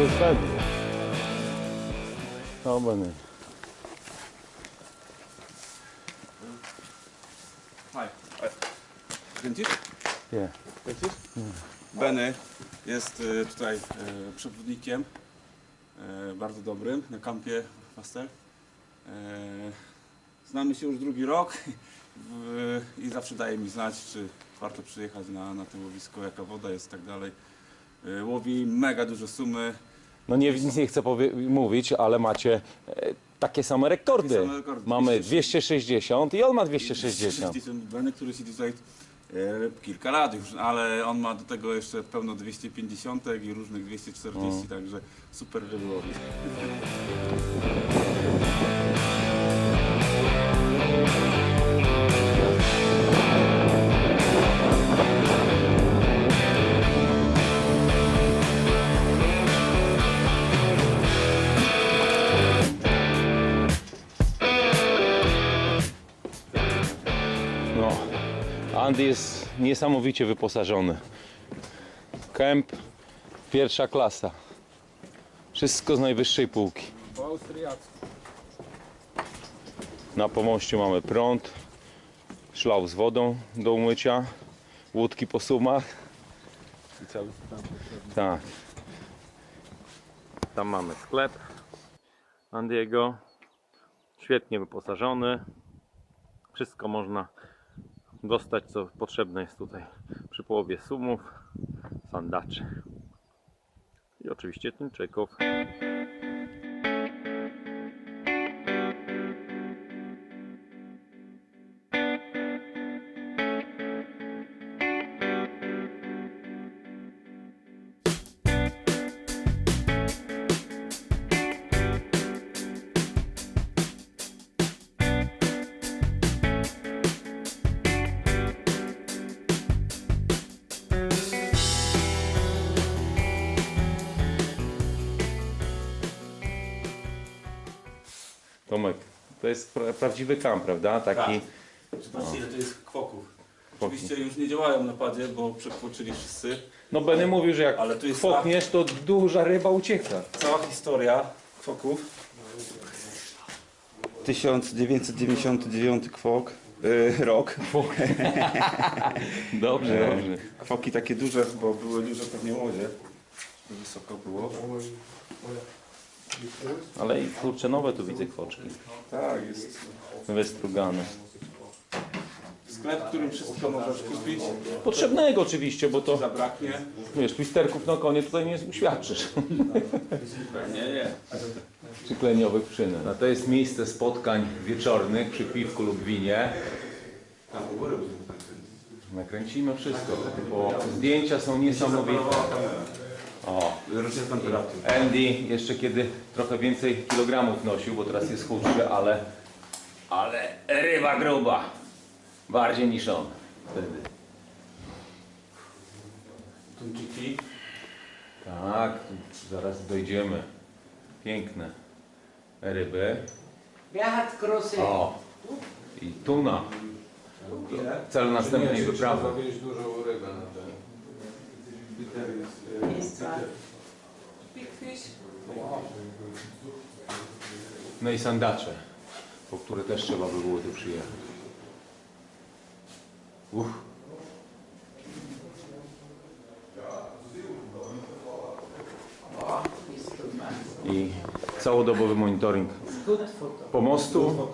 Jest pewnie. No, będę. Hi. Kręcisz? Nie. Kręcisz? Benny jest y, tutaj y, przewodnikiem y, bardzo dobrym na kampie Faster. Y, Znamy się już drugi rok i zawsze daje mi znać, czy warto przyjechać na, na to łowisko, jaka woda jest i tak dalej. Łowi mega duże sumy. No nie, nic nie chcę mówić, ale macie e, takie same rekordy. Takie same rekordy. Mamy 260 i on ma 260. 260 Benny, który siedzi tutaj e, kilka lat już, ale on ma do tego jeszcze pełno 250 i różnych 240, także super ryby Jest niesamowicie wyposażony. Kemp, pierwsza klasa. Wszystko z najwyższej półki. Po austriacku. Na pomoście mamy prąd, szlał z wodą do umycia, łódki po sumach. I cały stan potrzebny. Tak. Tam mamy sklep Andiego. Świetnie wyposażony. Wszystko można dostać, co potrzebne jest tutaj przy połowie sumów, sandaczy i oczywiście tuńczyków. Tomek, to jest pra- prawdziwy kamp, prawda? Taki. Zobaczcie ile to jest kwoków. Oczywiście już nie działają na padzie, bo przekwoczyli wszyscy. No Benny mówił, że jak Ale tu jest kwokniesz, to duża ryba ucieka. Cała historia kwoków. 1999 kwok, yy, rok. Dobrze, dobrze. Kwoki takie duże, bo były duże pewnie łodzie. Wysoko było. Ale i kurczę, nowe tu widzę kwoczki. Tak, jest Wystrugane. sklep, w którym wszystko możesz kupić. Potrzebnego oczywiście, bo to Zabraknie. wiesz, twisterków na konie tutaj nie uświadczysz. Nie, nie. Przykleniowych przynęt. A to jest miejsce spotkań wieczornych przy piwku lub winie. Nakręcimy wszystko, bo zdjęcia są niesamowite. O, Różne temperatury. Andy jeszcze kiedy trochę więcej kilogramów nosił, bo teraz jest chudszy, ale, ale ryba gruba. Bardziej niż on wtedy. Tuńczyki. Tak, zaraz dojdziemy. Piękne ryby. Wer hat große? O, i tuna. Cel następnej wyprawy. Zawieźć dużą rybę na ten. Ist zwar Big fish. No i sandacze, po które też trzeba by było tu przyjechać. Uff. I całodobowy monitoring pomostu.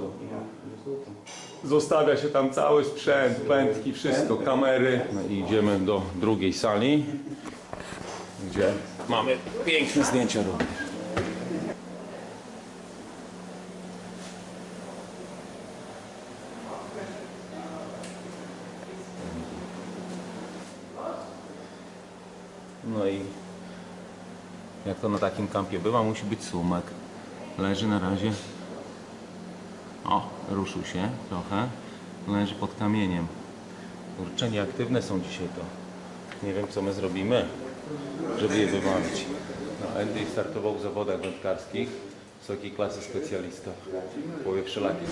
Zostawia się tam cały sprzęt, pętki, wszystko, kamery. No i idziemy do drugiej sali, gdzie mamy piękne zdjęcia również. No i jak to na takim kampie bywa, musi być sumek. Leży na razie. O, ruszył się trochę. Leży pod kamieniem. Kurczę, nieaktywne są dzisiaj to. Nie wiem, co my zrobimy, żeby je wywalić. No, Andy startował w zawodach wędkarskich wysokiej klasy specjalista. Powie wszelaki.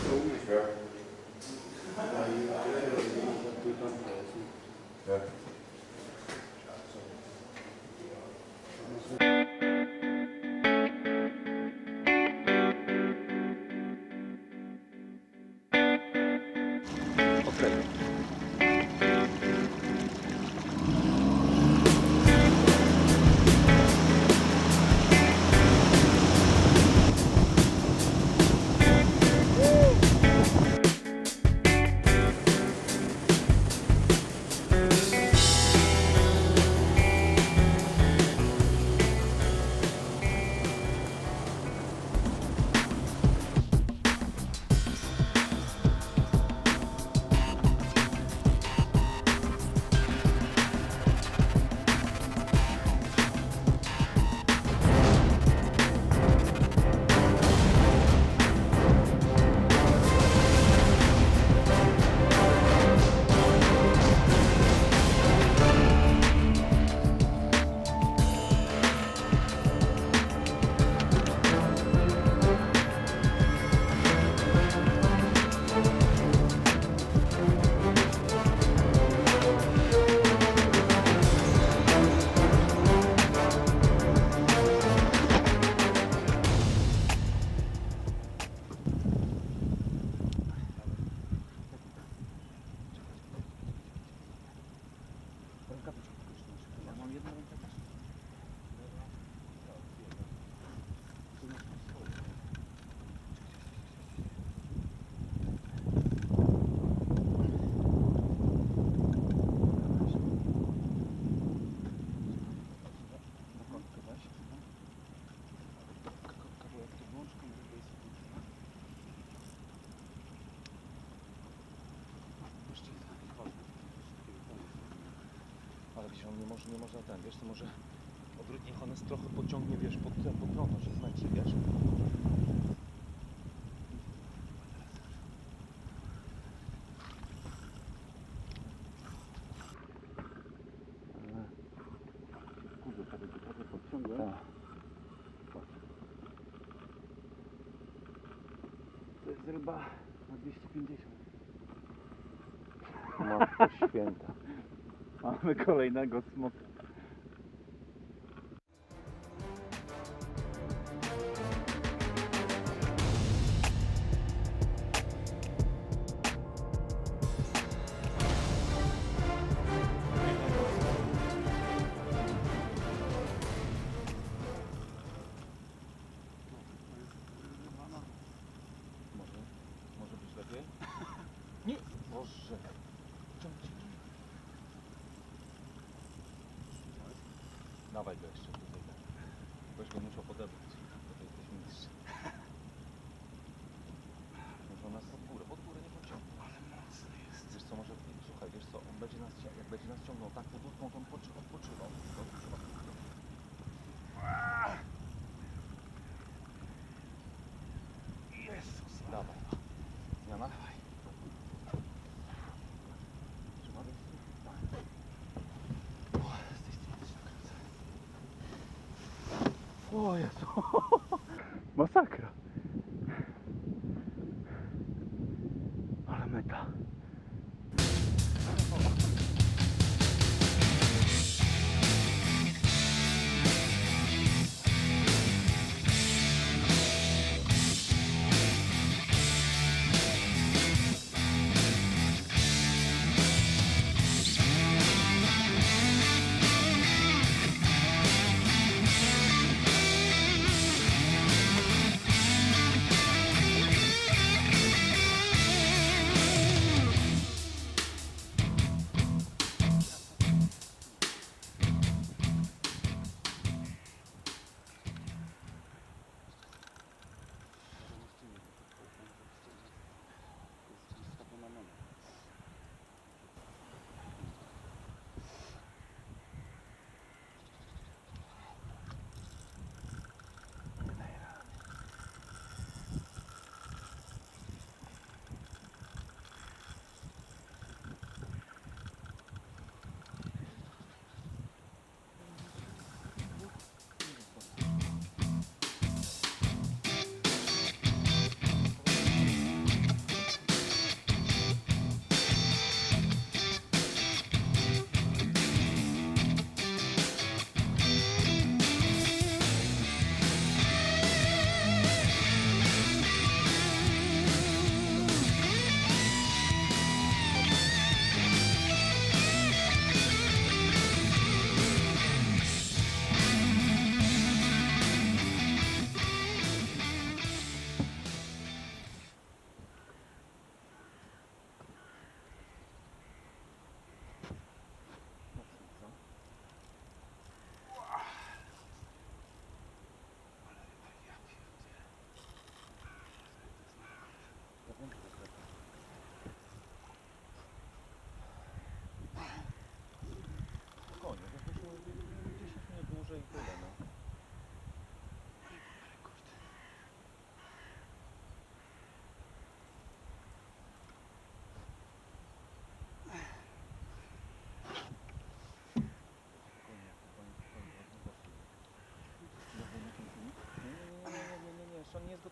Yeah. Tak. Okay. On nie może, nie można ten, wiesz, to może odwrót, niech trochę pociągnie, wiesz, pod ten, pod prąd, że zmęczy, wiesz. Kurde, tak jakby trochę. To jest ryba na 250. Matko święta. Mamy kolejnego smoka. おおやそう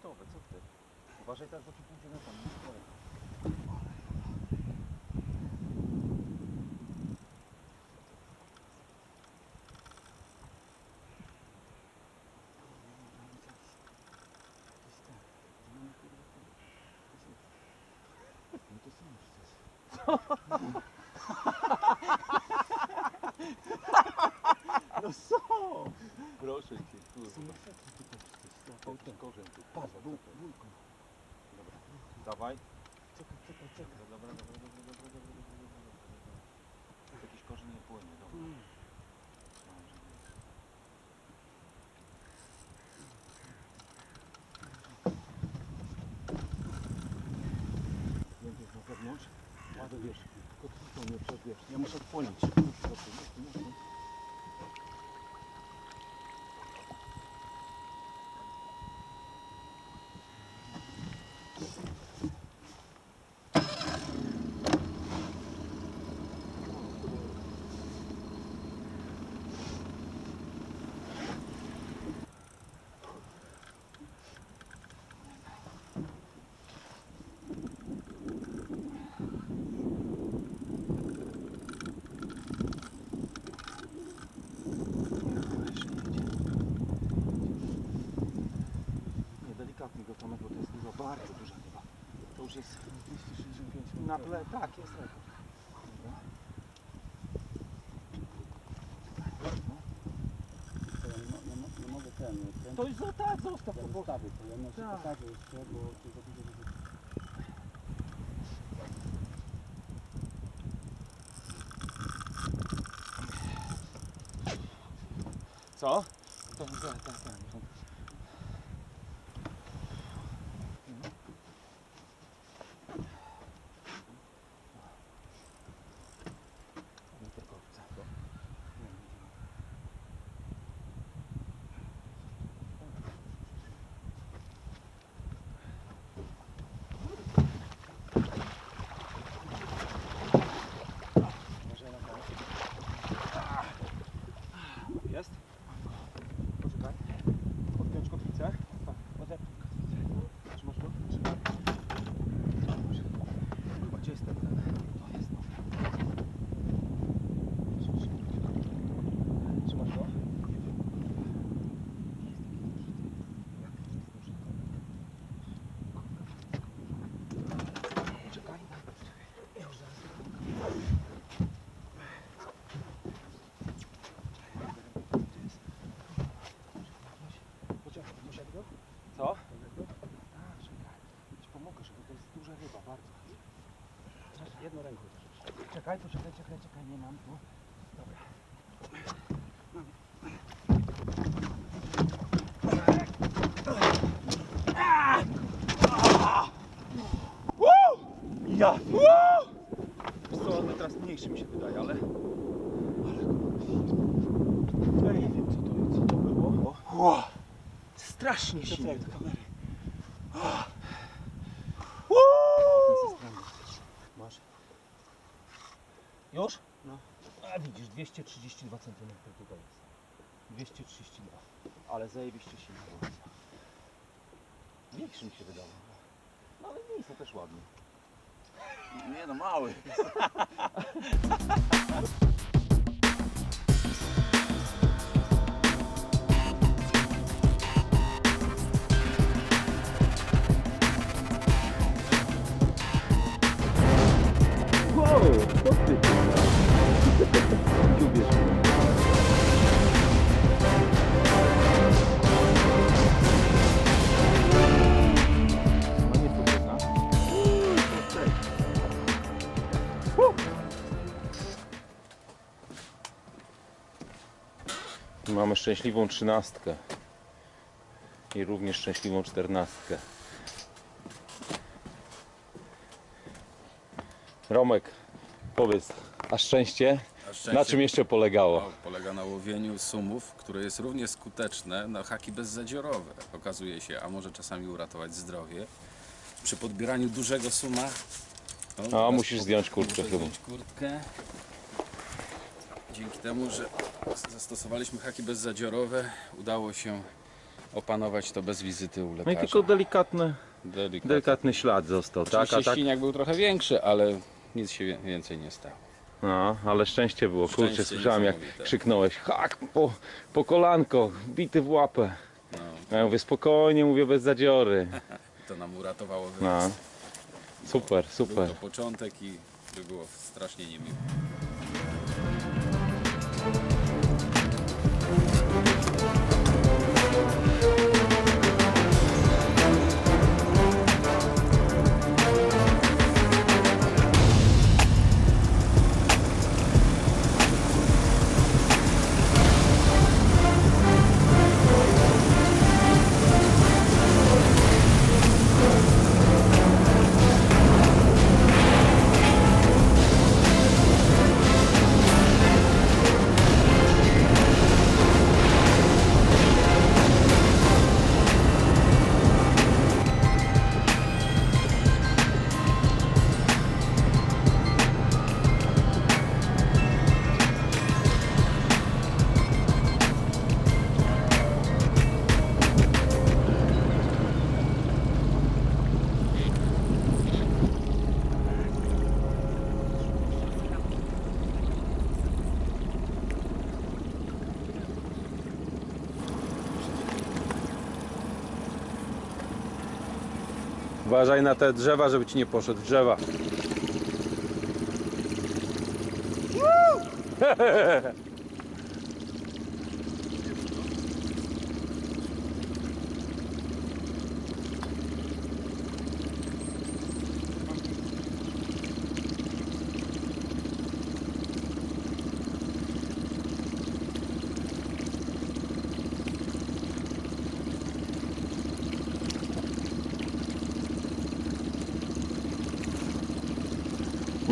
gotowe, co ty? Uważaj teraz, bo tu pójdzie na tam, nie stoi. No to sam przecież. No co? Proszę cię, kurwa ten, ten korzeń tu. Patrz, wujko. Dobra, dawaj. Czekaj, czekaj, czekaj. Dobra, dobra, dobra, dobra, dobra, dobra, dobra, dobra. Jakiś korzeń nie płynie, dobra. Na zewnątrz. Ładę wiesz, tylko tu to nie przewiesz. Ja muszę polić. Na tle, tak, jest rekord. Ten, ten To już za, tak, zostaw to, bo... postawię, to ja muszę Tak. jeszcze, bo. Co? To, tak, tak, tak. Poczekaj, czekaj, czekaj, nie mam tu. Już? No. A widzisz, 232 cm tutaj jest. 232. Ale zajebiście silny. Większy mi się wydawał. No ale to też ładny. Nie no, mały. Mamy szczęśliwą trzynastkę i również szczęśliwą czternastkę. Romek, powiedz, a szczęście? A szczęście Na czym jeszcze polegało? o, polega na łowieniu sumów, które jest równie skuteczne na haki bezzadziorowe. Okazuje się, a może czasami uratować zdrowie. Przy podbieraniu dużego suma. O, teraz musisz zdjąć kurtkę chyba. Dzięki temu, że zastosowaliśmy haki bezzadziorowe, udało się opanować to bez wizyty u No i lekarza. tylko delikatny, Delikatnie. delikatny ślad został, tak? Oczywiście A tak ściniak był trochę większy, ale nic się wie- więcej nie stało. No, ale szczęście było. Kurczę, Szczęście słyszałem jak niesamowite. krzyknąłeś hak po, po kolanko, bity w łapę. No, Ja mówię spokojnie, mówię bez zadziory. to nam uratowało No, wyjazd. super, Był super. to początek i by było strasznie niemiło. Uważaj na te drzewa, żeby ci nie poszedł drzewa.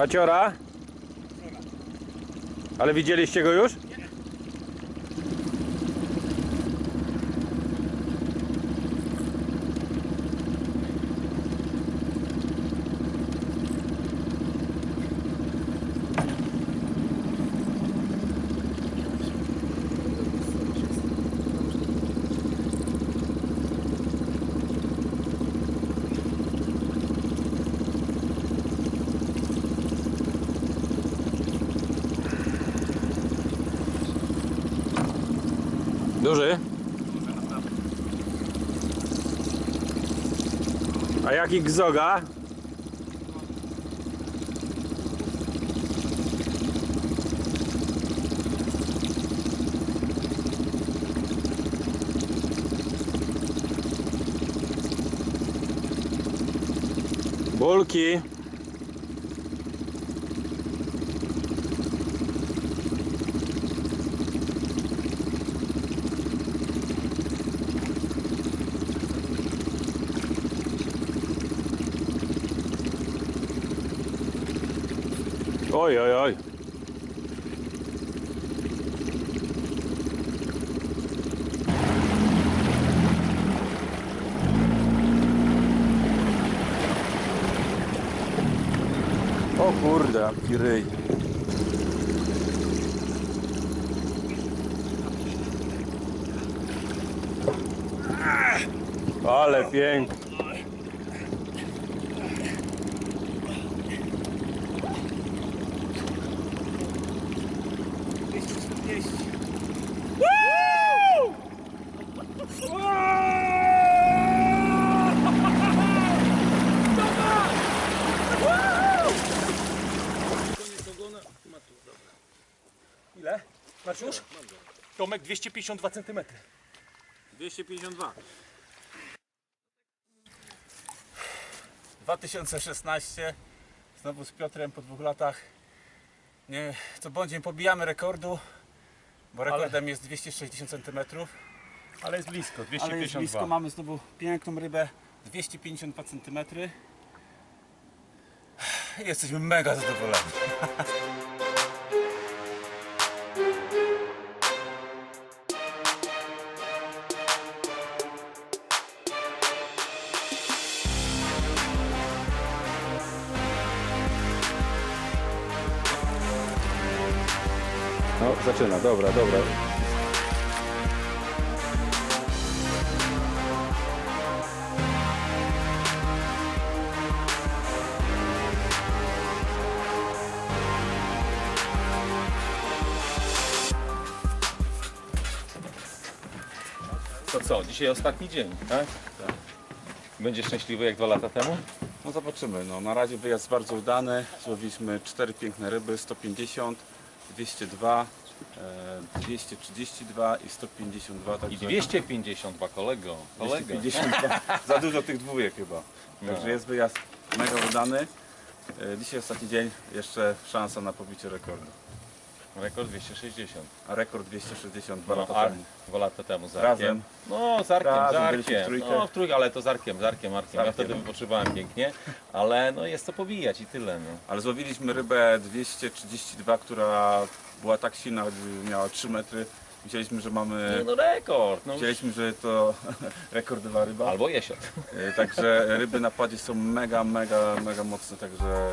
Maciora? Ale widzieliście go już? Duży? A jaki gzoga? Bulki. Oj, oj, oj. O kurde, jaki ryj. Ale pięknie. Ile? Masz już? Tomek 252 cm. 252. 2016. Znowu z Piotrem po dwóch latach. Nie, co bądź nie pobijamy rekordu, bo rekordem jest 260 cm. Ale jest blisko, Ale 252. jest blisko, mamy znowu piękną rybę, 252 cm. Jesteśmy mega zadowoleni. zaczyna, dobra, dobra. To co, dzisiaj ostatni dzień, tak? Będzie szczęśliwy jak dwa lata temu? No zobaczymy. No, na razie wyjazd bardzo udany. Złowiliśmy cztery piękne ryby, 150, 202, e, 232 i 152. I Także 252 kolego, kolego. 252. Za dużo tych dwójek chyba. Także No. jest wyjazd mega udany. E, Dzisiaj ostatni dzień, jeszcze szansa na pobicie rekordu. Rekord 260. A rekord 260 dwa No, lata temu. dwa lata temu z Arkiem. Razem. No, z Arkiem, Razem z w Arkiem. trójkę. No, w trójkę, ale to z Arkiem, z Arkiem, Arkiem. Ja Arkiem. wtedy wypoczywałem pięknie, ale no jest to pobijać i tyle. No. Ale złowiliśmy rybę 232, która była tak silna, miała 3 metry. Myśleliśmy, że mamy. Nie, no rekord. No. Myśleliśmy, że to rekordowa ryba. Albo jesiot. E, Także ryby na padzie są mega, mega, mega mocne, także